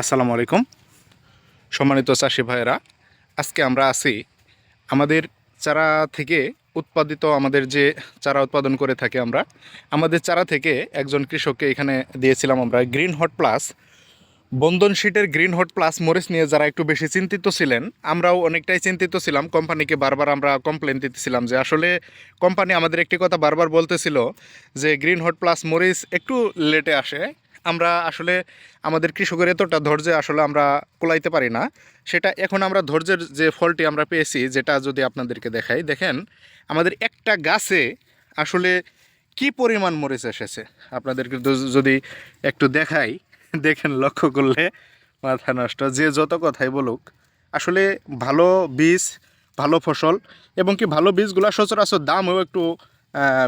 আসসালামু আলাইকুম। সম্মানিত চাষি ভাইয়েরা, আজকে আমরা আছি আমাদের চারা থেকে উৎপাদিত আমাদের যে চারা উৎপাদন করে থাকি আমরা, আমাদের চারা থেকে একজন কৃষককে এখানে দিয়েছিলাম আমরা গ্রিন হট প্লাস বন্ধন শিটের গ্রিন হট প্লাস মরিচ নিয়ে যারা একটু বেশি চিন্তিত ছিলেন, আমরাও অনেকটাই চিন্তিত ছিলাম। কোম্পানিকে বারবার আমরা কমপ্লেন দিতেছিলাম যে আসলে কোম্পানি আমাদের একটি কথা বারবার বলতেছিল যে গ্রিন হট প্লাস মরিচ একটু লেটে আসে। আমরা আসলে আমাদের কৃষকের এতটা ধৈর্য আসলে আমরা কোলাইতে পারি না। সেটা এখন আমরা ধৈর্যের যে ফলটি আমরা পেয়েছি, যেটা যদি আপনাদেরকে দেখাই, দেখেন, আমাদের একটা গাছে আসলে কি পরিমাণ মরিচ এসেছে? আপনাদেরকে যদি একটু দেখাই, দেখেন, লক্ষ্য করলে মাথা নষ্ট। যে যত কথাই বলুক, আসলে ভালো বীজ, ভালো ফসল, এবং কি ভালো বীজগুলো সচরাচর দামও একটু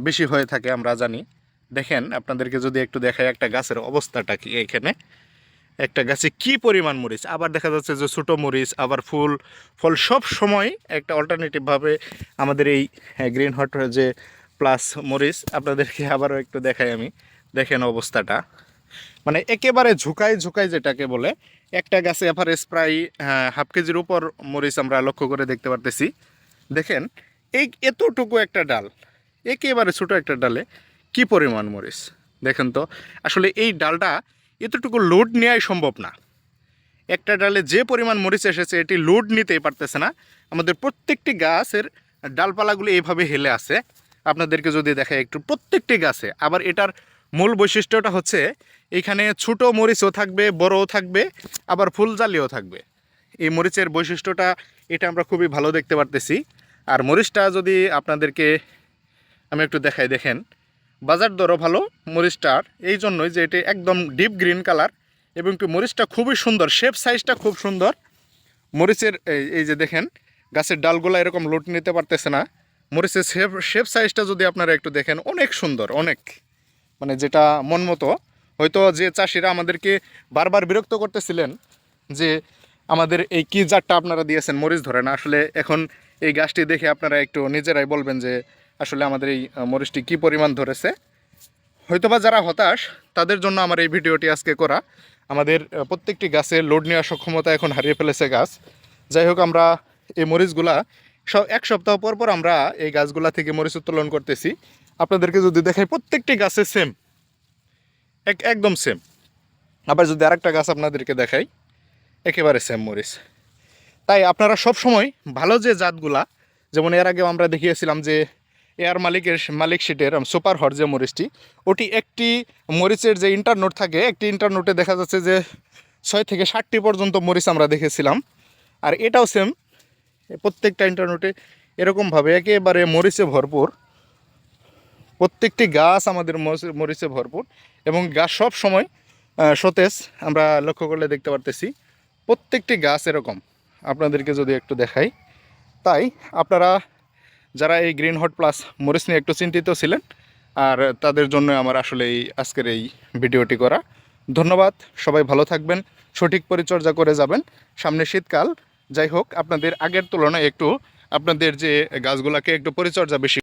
বেশি হয়ে থাকে, আমরা জানি। দেখেন, আপনাদেরকে যদি একটু দেখাই একটা গাছের অবস্থাটা কি এখানে। একটা গাছে কি পরিমাণ মরিচ? আবার দেখা যাচ্ছে যে ছোটো মরিচ, আবার ফুল। ফল সব সময় একটা অল্টারনেটিভভাবে আমাদের এই গ্রিন হট যে প্লাস মরিচ, আপনাদেরকে আবারও একটু দেখাই আমি। দেখেন অবস্থাটা। মানে একেবারে ঝুঁকাই ঝুঁকাই যেটাকে বলে, একটা গাছে অ্যাভারেজ প্রায় হাফ কেজির উপর মরিচ আমরা লক্ষ্য করে দেখতে পারতেছি। দেখেন, এই এতটুকু একটা ডাল, একেবারে ছোটো একটা ডালে কি পরিমাণ মরিচ? দেখেন তো, আসলে এই ডালটা এতটুকু লোড নেওয়াই সম্ভব না। একটা ডালে যে পরিমাণ মরিচ এসেছে, এটি লোড নিতেই পারতেছে না। আমাদের প্রত্যেকটি গাছের ডালপালাগুলো এইভাবে হেলে আছে। আপনাদেরকে যদি দেখায় একটু, প্রত্যেকটি গাছে। আবার এটার মূল বৈশিষ্ট্যটা হচ্ছে, এখানে ছোটো মরিচও থাকবে, বড়ও থাকবে, আবার ফুলজালিও থাকবে। এই মরিচের বৈশিষ্ট্যটা, এটা আমরা খুবই ভালো দেখতে পারতেছি। আর মরিচটা যদি আপনাদেরকে, আমি একটু দেখাই, দেখেন। বাজার দরও ভালো মরিচটার এই জন্যই যে এটি একদম ডিপ গ্রিন কালার এবং কি মরিচটা খুবই সুন্দর শেপ সাইজটা খুব সুন্দর। মরিচের এই যে দেখেন, গাছের ডালগুলো এরকম লোট নিতে পারতেছে না। মরিচের শেপ শেপ সাইজটা যদি আপনারা একটু দেখেন, অনেক সুন্দর, অনেক। মানে যেটা মন মতো। হয়তো যে চাষিরা আমাদেরকে বারবার বিরক্ত করতেছিলেন যে আমাদের এই কি জাতটা আপনারা দিয়েছেন, মরিচ ধরে না আসলে এখন এই গাছটি দেখে আপনারা একটু নিজেরাই বলবেন যে আসলে আমাদের এই মরিচটি কী পরিমাণ ধরেছে। হয়তোবা যারা হতাশ, তাদের জন্য আমার এই ভিডিওটি আজকে করা। আমাদের প্রত্যেকটি গাছে লোড নেওয়ার সক্ষমতা এখন হারিয়ে ফেলেছে গাছ। যাই হোক, আমরা এই মরিচগুলা সব এক সপ্তাহ পর পর আমরা এই গাছগুলা থেকে মরিচ উত্তোলন করতেছি। আপনাদেরকে যদি দেখাই, প্রত্যেকটি গাছে সেম এক, একদম সেম আবার যদি আরেকটা গাছ আপনাদেরকে দেখাই, একেবারে সেম মরিচ। তাই আপনারা সব সময় ভালো যে জাতগুলা, যেমন এর আগেও আমরা দেখিয়েছিলাম যে এয়ার মালিকের মালিক শিটের সুপার হট যে মরিচটি, ওটি একটি মরিচের যে ইন্টারনোট থাকে, একটি ইন্টারনোটে দেখা যাচ্ছে যে ছয় থেকে ষাটটি পর্যন্ত মরিচ আমরা দেখেছিলাম। আর এটাও সেম প্রত্যেকটা ইন্টারনোটে এরকমভাবে একেবারে মরিচে ভরপুর। প্রত্যেকটি গাছ আমাদের মরিচে- ভরপুর এবং গাছ সব সময় সতেজ, আমরা লক্ষ্য করলে দেখতে পারতেছি। প্রত্যেকটি গাছ এরকম। আপনাদেরকে যদি একটু দেখাই, তাই আপনারা যারা এই গ্রিন হট প্লাস মরিস নিয়ে একটু চিন্তিত ছিলেন, আর তাদের জন্য আমার আসলে এই আজকের এই ভিডিওটি করা। ধন্যবাদ, সবাই ভালো থাকবেন, সঠিক পরিচর্যা করে যাবেন। সামনে শীতকাল, যাই হোক, আপনাদের আগের তুলনায় একটু আপনাদের যে গাছগুলোকে একটু পরিচর্যা বেশি